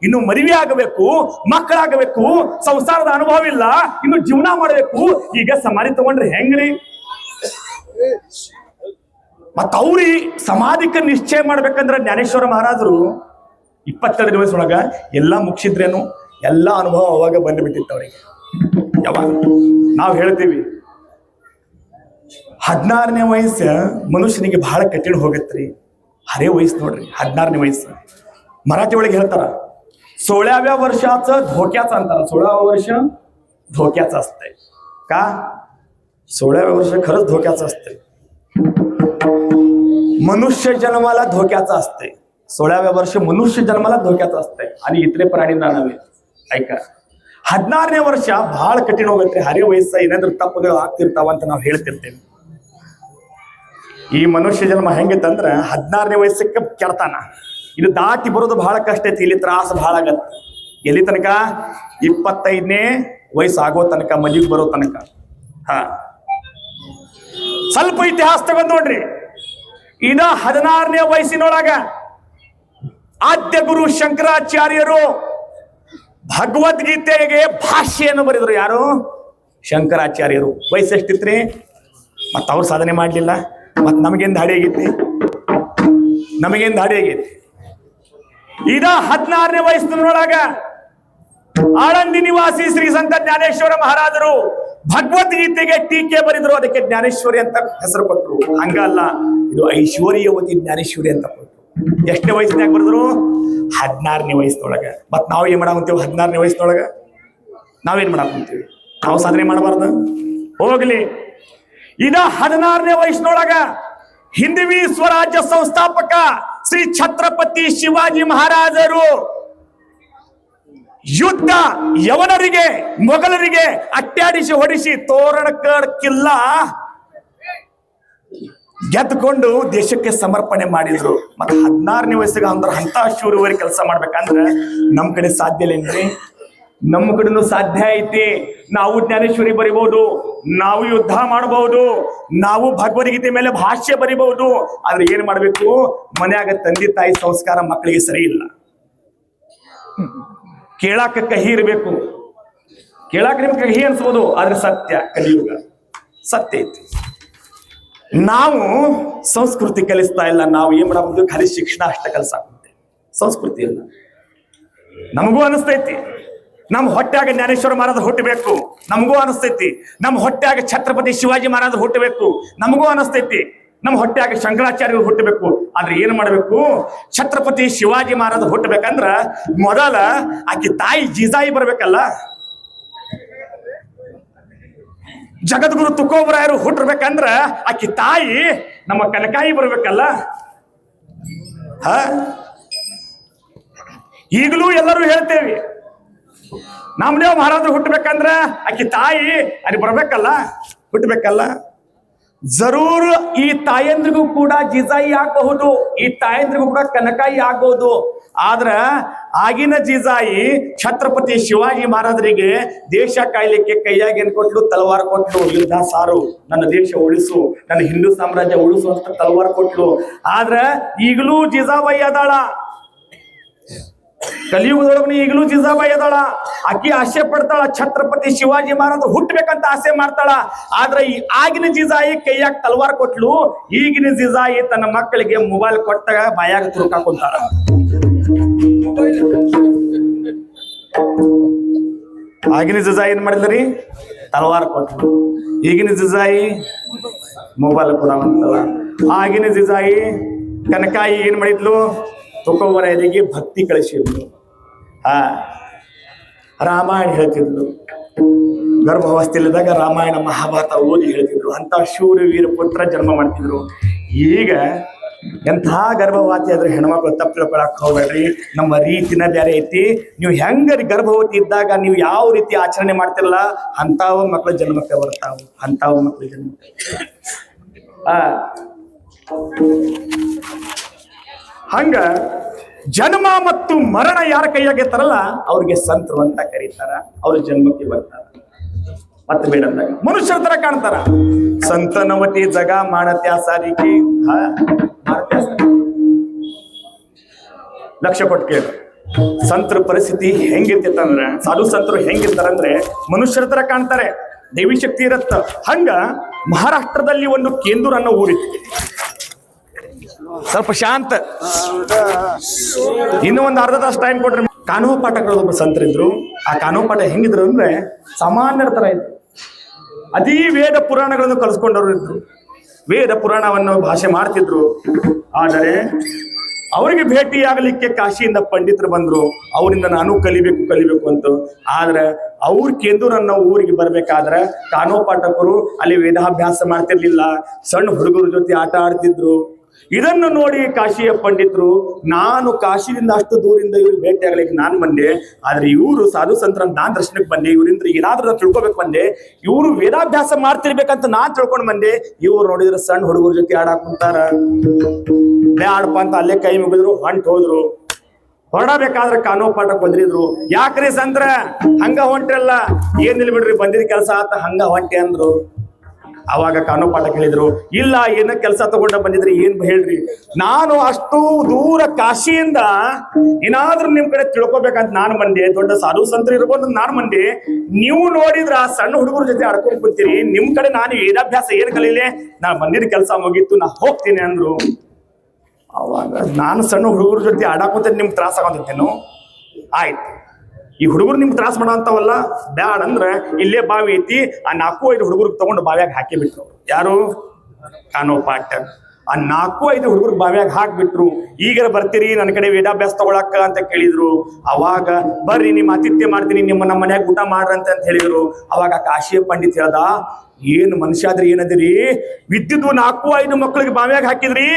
ಇನ್ನು ಮದುವೆ ಆಗಬೇಕು, ಮಕ್ಕಳಾಗಬೇಕು, ಸಂಸಾರದ ಅನುಭವ ಇಲ್ಲ, ಇನ್ನು ಜೀವನ ಮಾಡಬೇಕು. ಈಗ ಸಮಾಧಿ ತಗೊಂಡ್ರೆ ಹೆಂಗ್ರಿ? ಮತ್ತ ಅವ್ರಿ ಸಮಾಧಿಕ ನಿಶ್ಚಯ ಮಾಡ್ಬೇಕಂದ್ರೆ ಜ್ಞಾನೇಶ್ವರ ಮಹಾರಾಜರು ಇಪ್ಪತ್ತೆರಡು ವಯಸ್ಸೊಳಗ ಎಲ್ಲಾ ಮುಗಿಸಿದ್ರೇನು, ಎಲ್ಲಾ ಅನುಭವ ಅವಾಗ ಬಂದ್ಬಿಟ್ಟಿತ್ತು ಅವ್ರಿಗೆ. ಯಾವಾಗ? ನಾವು ಹೇಳ್ತೀವಿ. ಹದಿನಾರನೇ ವಯಸ್ಸು ಮನುಷ್ಯನಿಗೆ ಬಹಳ ಕಠಿಣ ಹೋಗತ್ರಿ ಹರೇ ವಯಸ್ಸು ನೋಡ್ರಿ ಹದಿನಾರನೇ ವಯಸ್ಸು ಮರಾಠಿ ಒಳಗೆ ಹೇಳ್ತಾರ सोळाव्या वर्षाचं धोक्याचं अंतर सोळावं वर्ष धोक्याचं असतंय का सोळाव्या वर्ष खरंच धोक्याचं असतंय मनुष्य जन्माला धोक्याचं असतंय सोळाव्या वर्ष मनुष्य जन्माला धोक्याचं असतंय आणि इतरे ಪ್ರಾಣಿನ ನಾವೇ ऐका ಹದಿನಾರನೇ ವರ್ಷ ಬಹಳ ಕಠಿಣ ಹೋಗುತ್ತೆ ಹರೇ ವಯಸ್ಸ ಏನಾದ್ರೂ ತಪ್ಪುಗಳು ಆಗ್ತಿರ್ತಾವ ಅಂತ ನಾವು ಹೇಳ್ತಿರ್ತೇವೆ ಈ ಮನುಷ್ಯ ಜನ್ಮ ಹೆಂಗಿತ್ತಂದ್ರ ಹದಿನಾರನೇ ವಯಸ್ಸಕ್ಕೆ ಕೆಡ್ತಾನ. ಇದು ದಾಟಿ ಬರೋದು ಬಹಳ ಕಷ್ಟ ಐತಿ, ಇಲ್ಲಿ ತ್ರಾಸ ಬಹಳ ಆಗತ್ತೆ. ಎಲ್ಲಿ ತನಕ? ಇಪ್ಪತ್ತೈದನೇ ವಯಸ್ಸು ಆಗೋ ತನಕ ಮದುವೆ ಬರೋ ತನಕ. ಹಾ. ಸ್ವಲ್ಪ ಇತಿಹಾಸ ತಗೊಂಡ್ ನೋಡ್ರಿ. ಇದ ಹದಿನಾರನೇ ವಯಸ್ಸಿನೊಳಗ ಆದ್ಯ ಗುರು ಶಂಕರಾಚಾರ್ಯರು ಭಗವದ್ಗೀತೆಗೆ ಭಾಷೆಯನ್ನು ಬರೆದ್ರು ಯಾರು? ಶಂಕರಾಚಾರ್ಯರು. ವಯಸ್ಸು ಎಷ್ಟಿತ್ರಿ ಮತ್ತವ್ರು ಸಾಧನೆ ಮಾಡ್ಲಿಲ್ಲ? ಮತ್ ನಮಗೇನ್ ಹಾಡಿ ಆಗೈತಿ? ನಮಗೇನ್ ದಾಡಿ ಆಗೈತಿ? ಇದ ಹದಿನಾರನೇ ವಯಸ್ಸಿನೊಳಗ ಆಳಂದಿ ನಿವಾಸಿ ಶ್ರೀ ಸಂತ ಜ್ಞಾನೇಶ್ವರ ಮಹಾರಾಜರು ಭಗವದ್ಗೀತೆಗೆ ಟೀಕೆ ಬರೆದ್ರು. ಅದಕ್ಕೆ ಜ್ಞಾನೇಶ್ವರಿ ಅಂತ ಹೆಸರು ಕೊಟ್ರು. ಹಂಗಲ್ಲ, ಇದು ಐಶ್ವರ್ಯವತಿ ಜ್ಞಾನೇಶ್ವರಿ ಅಂತ ಕೊಟ್ಟರು ವಯಸ್ಸಿನಾಗ ಬರೆದ್ರು? ಹದಿನಾರನೇ ವಯಸ್ಸಿನೊಳಗ. ಮತ್ ನಾವು ಏನ್ ಮಾಡಾಕಂತೀವಿ ಹದಿನಾರನೇ ವಯಸ್ಸಿನೊಳಗ? ನಾವೇನ್ ಮಾಡಾಕಂತೀವಿ? ನಾವು ಸಾಧನೆ ಮಾಡಬಾರ್ದು? ಹೋಗ್ಲಿ. ಇದ ಹದಿನಾರನೇ ವಯಸ್ಸಿನೊಳಗ ಹಿಂದವಿ ಸ್ವರಾಜ್ಯ ಸಂಸ್ಥಾಪಕ ಶ್ರೀ ಛತ್ರಪತಿ ಶಿವಾಜಿ ಮಹಾರಾಜರು ಯುದ್ಧ ಯವನರಿಗೆ, ಮೊಘಲರಿಗೆ ಅಟ್ಟಾಡಿಸಿ ಹೊಡಿಸಿ ತೋರಣಕಡ್ ಕಿಲ್ಲ ಗೆದ್ದುಕೊಂಡು ದೇಶಕ್ಕೆ ಸಮರ್ಪಣೆ ಮಾಡಿದ್ರು. ಮತ್ತೆ ಹದಿನಾರನೇ ವಯಸ್ಸಿಗೆ ಅಂದ್ರೆ ಅಂತ ಶೂರುವರಿ ಕೆಲಸ ಮಾಡ್ಬೇಕಂದ್ರೆ ನಮ್ ಕಡೆ ಸಾಧ್ಯ ಇಲ್ಲೇನ್ರಿ ನಮ್ಮ ಕಡೆನೂ ಸಾಧ್ಯ ಐತಿ. ನಾವು ಜ್ಞಾನೇಶ್ವರಿ ಬರಿಬಹುದು ನಾವು ಯುದ್ಧ ಮಾಡಬಹುದು ನಾವು ಭಗವದ್ಗೀತೆ ಮೇಲೆ ಭಾಷ್ಯ ಬರಿಬಹುದು ಆದ್ರೆ ಏನ್ ಮಾಡ್ಬೇಕು? ಮನ್ಯಾಗ ತಂದೆ ತಾಯಿ ಸಂಸ್ಕಾರ ಮಕ್ಕಳಿಗೆ ಸರಿ ಇಲ್ಲ. ಕೇಳಾಕ ಕಹಿ ಇರಬೇಕು. ಕೇಳಾಕ ನಿಮ್ಗೆ ಕಹಿ ಅನ್ಸ್ಬೋದು, ಆದ್ರೆ ಸತ್ಯ, ಕಲಿಯುಗ. ಸತ್ಯ ಐತಿ. ನಾವು ಸಂಸ್ಕೃತಿ ಕಲಿಸ್ತಾ ಇಲ್ಲ, ನಾವು ಏನ್ ಮಾಡಬಹುದು? ಖಾಲಿ ಶಿಕ್ಷಣ ಅಷ್ಟ ಕಲಿಸಾಕುತ್ತೆ ಸಂಸ್ಕೃತಿ ಇಲ್ಲ ನಮಗೂ ಅನಿಸ್ತೈತಿ. ನಮ್ಮ ಹೊಟ್ಟ್ಯಾಗ ಜ್ಞಾನೇಶ್ವರ ಮಹಾರಾಜ ಹುಟ್ಟಬೇಕು. ನಮಗೂ ಅನಿಸ್ತೈತಿ. ನಮ್ಮ ಹೊಟ್ಟ್ಯಾಗ ಛತ್ರಪತಿ ಶಿವಾಜಿ ಮಹಾರಾಜ ಹುಟ್ಟಬೇಕು. ನಮಗೂ ಅನಿಸ್ತೈತಿ. ನಮ್ಮ ಹೊಟ್ಟೆಯಾಗ ಶಂಕರಾಚಾರ್ಯರು ಹುಟ್ಟಬೇಕು. ಆದ್ರೆ ಏನ್ ಮಾಡಬೇಕು? ಛತ್ರಪತಿ ಶಿವಾಜಿ ಮಹಾರಾಜ ಹುಟ್ಟಬೇಕಂದ್ರ ಮೊದಲ ಆಕಿ ತಾಯಿ ಜೀಜಾಯಿ ಬರ್ಬೇಕಲ್ಲ. ಜಗದ್ಗುರು ತುಕೋಬರಾಯರು ಹುಟ್ಟಿರ್ಬೇಕಂದ್ರ ಆಕಿ ತಾಯಿ ನಮ್ಮ ಕನಕಾಯಿ ಬರ್ಬೇಕಲ್ಲ. ಈಗಲೂ ಎಲ್ಲರೂ ಹೇಳ್ತೇವೆ. ನಾಮದೇವ್ ಮಹಾರಾಜರು ಹುಟ್ಟಬೇಕಂದ್ರೆ ಆಕಿ ತಾಯಿ, ಅಲ್ಲಿ ಬರ್ಬೇಕಲ್ಲ? ಹುಟ್ಟಬೇಕಲ್ಲ ಜರೂರ್ ಈ ತಾಯಂದ್ರಿಗೂ ಕೂಡ ಜೀಜಾಯಿ ಆಗಬಹುದು, ಈ ತಾಯಂದ್ರಿಗೂ ಕೂಡ ಕನಕಾಯಿ ಆಗಬಹುದು. ಆದ್ರ ಆಗಿನ ಜೀಜಾಯಿ ಛತ್ರಪತಿ ಶಿವಾಜಿ ಮಹಾರಾಜರಿಗೆ ದೇಶ ಕಾಯ್ಲಿಕ್ಕೆ ಕೈಯಾಗಿ ಏನ್ ಕೊಟ್ಲು? ತಲವಾರ ಕೊಟ್ಲು. ಯುದ್ಧ ಸಾರು. ನನ್ನ ದೇಶ ಉಳಿಸು, ನನ್ನ ಹಿಂದೂ ಸಾಮ್ರಾಜ್ಯ ಉಳಿಸು ಅಂತ ತಲವಾರ ಕೊಟ್ಲು. ಆದ್ರ ಈಗಲೂ ಜೀಜಾಬಾಯಿ ಅದಾಳ. ಕಲಿಯುಗದೊಳಗನೆ ಈಗಲೂ ಜಿಜಾಬಾಯಿ ಅದಾಳ ಆಕಿ ಆಸೆ ಪಡ್ತಾಳ, ಛತ್ರಪತಿ ಶಿವಾಜಿ ಮಹಾರಾಜ ಹುಟ್ಟಬೇಕಂತ ಆಸೆ ಮಾಡ್ತಾಳ. ಆದ್ರೆ ಈ ಆಗಿನ ಜಿಜಾಯಿ ಕೈಯಾಗ ತಲವಾರ್ ಕೊಟ್ಲು, ಈಗಿನ ಜಿಜಾಯಿ ತನ್ನ ಮಕ್ಕಳಿಗೆ ಮೊಬೈಲ್ ಕೊಟ್ಟಾಗ ಬಾಯಾಗ ತುರುಕಾಕೊಂತಾಳ ಆಗಿನ ಜಿಜಾಯಿ ಏನ್ ಮಾಡಿದ್ರಿ ತಲವಾರ್ ಕೊಟ್ಲು. ಈಗಿನ ಜಿಜಾಯಿ ಮೊಬೈಲ್ ಕೊಡ ಆಗಿನ ಜಿಜಾಯಿ ಕನಕಾಯಿ ಏನ್ ಮಾಡಿದ್ಲು? ತುಕೋವರೆಯರಿಗೆ ಭಕ್ತಿ ಕಳಿಸಿದ್ಲು ಆ ರಾಮಾಯಣ ಹೇಳ್ತಿದ್ಲು ಗರ್ಭಾವಸ್ಥೆಯಲ್ಲಿದ್ದಾಗ ರಾಮಾಯಣ ಮಹಾಭಾರತ ಓದಿ ಹೇಳ್ತಿದ್ರು. ಅಂತ ಶೂರ ವೀರ ಪುತ್ರ ಜನ್ಮ ಮಾಡ್ತಿದ್ರು. ಈಗ ಎಂಥ ಗರ್ಭವತಿ ಆದ್ರೆ ಹೆಣ್ಮಕ್ಳು ತಪ್ಪು ತಿಳ್ಕೊಳಕ್ ಹೋಗ್ಬೇಡ್ರಿ. ನಮ್ಮ ರೀತಿನ ಬೇರೆ ಐತಿ. ನೀವು ಹೆಂಗರಿ ಗರ್ಭವತಿ ಇದ್ದಾಗ ನೀವು ಯಾವ ರೀತಿ ಆಚರಣೆ ಮಾಡ್ತಿರಲ್ಲ ಅಂತಾವ ಮಕ್ಳು ಜನ್ಮಕ್ಕೆ ಬರ್ತಾವ. ಅಂತಾವ ಮಕ್ಳು ಜನ್ಮಕ್ಕೆ. ಆ ಹಂಗ ಜನ್ಮ ಮತ್ತು ಮರಣ ಯಾರ ತರಲ್ಲ ಅವ್ರಿಗೆ ಸಂತರು ಅಂತ ಕರೀತಾರ, ಅವ್ರ ಜನ್ಮಕ್ಕೆ ಬರ್ತಾರ. ಮತ್ತೆ ಬೇಡ ಮನುಷ್ಯರ ತರ ಕಾಣ್ತಾರ. ಸಂತನವತಿ ಜಗ ಮಾಡತ್ಯಾ ಸಾರಿಗೆ. ಲಕ್ಷ್ಯ ಕೊಟ್ಟು ಕೇಳ. ಸಂತರ ಪರಿಸ್ಥಿತಿ ಹೆಂಗಿರ್ತಿತ್ತಂದ್ರೆ ಸಾಧು ಸಂತರು ಹೆಂಗಿರ್ತಾರಂದ್ರೆ ಮನುಷ್ಯರ ತರ ಕಾಣ್ತಾರೆ. ದೇವಿ ಶಕ್ತಿ ಇರತ್ತ. ಹಂಗ ಮಹಾರಾಷ್ಟ್ರದಲ್ಲಿ ಒಂದು ಕೇಂದ್ರ ಅನ್ನೋ ಊರಿತ್ತು. ಸ್ವಲ್ಪ ಶಾಂತ. ಇನ್ನು ಒಂದು ಅರ್ಧ ತಾಸು ಟೈಮ್ ಕೊಟ್ರೆ ಕಾನೂನು ಪಾಠಗಳು ಸಂತರಿದ್ರು. ಆ ಕಾನೂನು ಪಾಠ ಹೆಂಗಿದ್ರು ಅಂದ್ರೆ ಸಾಮಾನ್ಯರ ತರ ಇದ್ರು ಅತೀ ವೇದ ಪುರಾಣಗಳನ್ನು ಕಲಿಸ್ಕೊಂಡವ್ರು ಇದ್ರು. ವೇದ ಪುರಾಣವನ್ನು ಭಾಷೆ ಮಾಡ್ತಿದ್ರು. ಆದರೆ ಅವರಿಗೆ ಭೇಟಿಯಾಗಲಿಕ್ಕೆ ಕಾಶಿಯಿಂದ ಪಂಡಿತರು ಬಂದರು. ಅವರಿಂದ ನಾನು ಕಲಿಬೇಕು ಕಲಿಬೇಕು ಅಂತ. ಆದ್ರೆ ಅವ್ರ ಕೇಂದ್ರನ್ನ ಅನ್ನೋ ಊರಿಗೆ ಬರ್ಬೇಕಾದ್ರೆ ಕಾನೋ ಪಾಠಕರು ಅಲ್ಲಿ ವೇದಾಭ್ಯಾಸ ಮಾಡ್ತಿರ್ಲಿಲ್ಲ. ಸಣ್ಣ ಹುಡುಗರ ಜೊತೆ ಆಟ ಆಡ್ತಿದ್ರು. ಇದನ್ನು ನೋಡಿ ಕಾಶಿಯ ಪಂಡಿತರು, ನಾನು ಕಾಶಿಯಿಂದ ಅಷ್ಟು ದೂರಿಂದ ಇವ್ರಿಗೆ ಭೇಟಿ ಆಗ್ಲಿಕ್ಕೆ ನಾನು ಬಂದೆ, ಆದ್ರೆ ಇವರು ಸಾಧು ಸಂತರ ನಾನ್ ದರ್ಶನಕ್ಕೆ ಬಂದೆ ಇವರಿಂದ ಏನಾದ್ರೂ ತಿಳ್ಕೊಬೇಕು ಬಂದೆ, ಇವರು ವೇದಾಭ್ಯಾಸ ಮಾಡ್ತಿರ್ಬೇಕಂತ ನಾನ್ ತಿಳ್ಕೊಂಡ್ ಬಂದೆ, ಇವ್ರು ನೋಡಿದ್ರೆ ಸಣ್ಣ ಹುಡುಗರ ಜೊತೆ ಆಡಾಕ್ ಕುಂತಾರ. ಬ್ಯಾಡಪ್ಪ ಅಂತ ಅಲ್ಲೇ ಕೈ ಮುಗಿದ್ರು, ಹೊಂಟ್ ಹೋದ್ರು. ಹೊರಡಬೇಕಾದ್ರೆ ಕಾನೋ ಪಾಠ ಬಂದಿದ್ರು. ಯಾಕ್ರಿ ಸಂದ್ರ ಹಂಗ ಹೊಂಟ್ರಲ್ಲ? ಏನಿಲ್ಲ ಬಿಡ್ರಿ, ಬಂದಿದ್ ಕೆಲಸ ಆತ ಹಂಗ ಹೊಂಟೆ ಅಂದ್ರು. ಅವಾಗ ಕಾನೂ ಪಾಠ ಕೇಳಿದ್ರು, ಇಲ್ಲ, ಏನ ಕೆಲಸ ತಗೊಂಡ ಬಂದಿದ್ರಿ, ಏನ್ ಹೇಳ್ರಿ. ನಾನು ಅಷ್ಟು ದೂರ ಕಾಶಿಯಿಂದ ಏನಾದ್ರೂ ನಿಮ್ ಕಡೆ ತಿಳ್ಕೊಬೇಕಂತ ನಾನು ಬಂದೆ, ದೊಡ್ಡ ಸಾಧು ಸಂತರು ಇರ್ಬೋದು ನಾನು ಬಂದೆ. ನೀವು ನೋಡಿದ್ರ ಸಣ್ಣ ಹುಡುಗರ ಜೊತೆ ಆಡ್ಕೊಂಡ್ ಕುಂತೀರಿ, ನಿಮ್ ಕಡೆ ನಾನು ವೇದಾಭ್ಯಾಸ ಏನ್ ಕಲೀಲೆ ನಾನು ಬಂದಿದ್ದ ಕೆಲಸ ಮುಗೀತು, ನಾ ಹೋಗ್ತೀನಿ ಅಂದ್ರು. ಅವಾಗ ನಾನು ಸಣ್ಣ ಹುಡುಗರ ಜೊತೆ ಆಡಾಕೋತ ನಿಮ್ಗೆ ತ್ರಾಸ ಆಗೋದಿತ್ತೇನು ಆಯ್ತು. ಈ ಹುಡುಗರು ನಿಮ್ಗೆ ತ್ರಾಸ ಮಾಡಂತವಲ್ಲ, ಬ್ಯಾಡ ಅಂದ್ರೆ ಇಲ್ಲೇ ಬಾವಿ ಐತಿ, ಆ ನಾಲ್ಕು ಐದು ಹುಡುಗರಿಗೆ ತಗೊಂಡು ಬಾವ್ಯಾಗ ಹಾಕಿ ಬಿಟ್ರು. ಯಾರು? ಕಾನೋ ಪಾಠ. ಆ ನಾಲ್ಕು ಐದು ಹುಡುಗರು ಹಾಕಿ ಹಾಕ್ಬಿಟ್ರು ಈಗ ಬರ್ತೀರಿ, ನನ್ನ ಕಡೆ ವೇದಾಭ್ಯಾಸ ತಗೊಳಕ್ಕ ಅಂತ ಕೇಳಿದ್ರು. ಅವಾಗ, ಬರ್ರಿ, ನಿಮ್ಮ ಆತಿಥ್ಯ ಮಾಡ್ತೀನಿ ನಿಮ್ಮ ನಮ್ಮ ಮನ್ಯಾಗ ಊಟ ಮಾಡ್ರಂತ ಅಂತ ಹೇಳಿದ್ರು. ಅವಾಗ ಕಾಶಿ ಪಂಡಿತ್ ಹೇಳ್ದ, ಏನ್ ಮನುಷ್ಯ ಆದ್ರೆ ಏನದಿರಿ? ವಿದ್ಯುತ್ ನಾಲ್ಕು ಐದು ಮಕ್ಕಳಿಗೆ ಬಾವಿಯಾಗ ಹಾಕಿದ್ರಿ?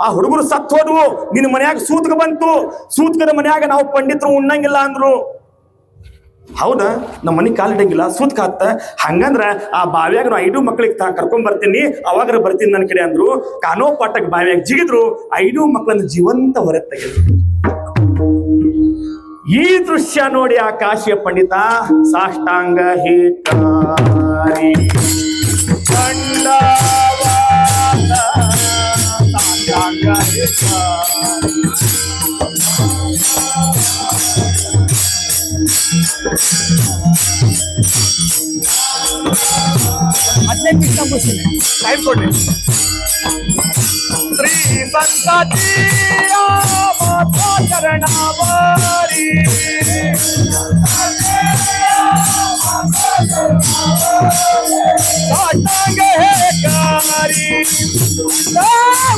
ಆ ಹುಡುಗರು ಸತ್ ಹೋದ್ವು. ನಿನ್ನ ಮನ್ಯಾಗ ಸೂತ್ಕ ಬಂತು. ಸೂತ್ಕದ ಮನ್ಯಾಗ ನಾವು ಪಂಡಿತರು ಉಣ್ಣಂಗಿಲ್ಲ ಅಂದ್ರು. ಹೌದಾ? ನಮ್ಮ ಮನೆ ಸುತ್ ಕಾತ್ತ ಹಂಗಂದ್ರ ಆ ಬಾವ್ಯಾಗ ನಾ ಐದು ಮಕ್ಳಿಗೆ ತಾ ಕರ್ಕೊಂಡ್ ಬರ್ತೀನಿ. ಅವಾಗರ ಬರ್ತೀನಿ ನನ್ನ ಕಡೆ ಅಂದ್ರು. ಕಾನೋ ಪಾಠಕ್ ಬಾವ್ಯಾಗ ಜಿಗಿದ್ರು. ಐದು ಮಕ್ಕಳನ್ನ ಜೀವಂತ ಹೊರ ತೆಗೆದ್ರು. ಈ ದೃಶ್ಯ ನೋಡಿ ಆ ಕಾಶಿಯ ಪಂಡಿತ ಸಾಷ್ಟಾಂಗ ಹೇಟಾರಿ ದಂಡವಾದ ಸಾಷ್ಟಾಂಗ ಹೇಟಾರಿ ಹದಿನೈದು ನಿಮಿಷ ಮುಗಿಸ್ತೀನಿ ಟೈಮ್ ಕೊಡ್ರಿ ಶ್ರೀ ಸಂತತಿಯ ಮಾತಾ ಚರಣಾವಾರಿ ಸಾಷ್ಟಾಂಗ ಹೇಕಾರಿ ಸಾವಾತ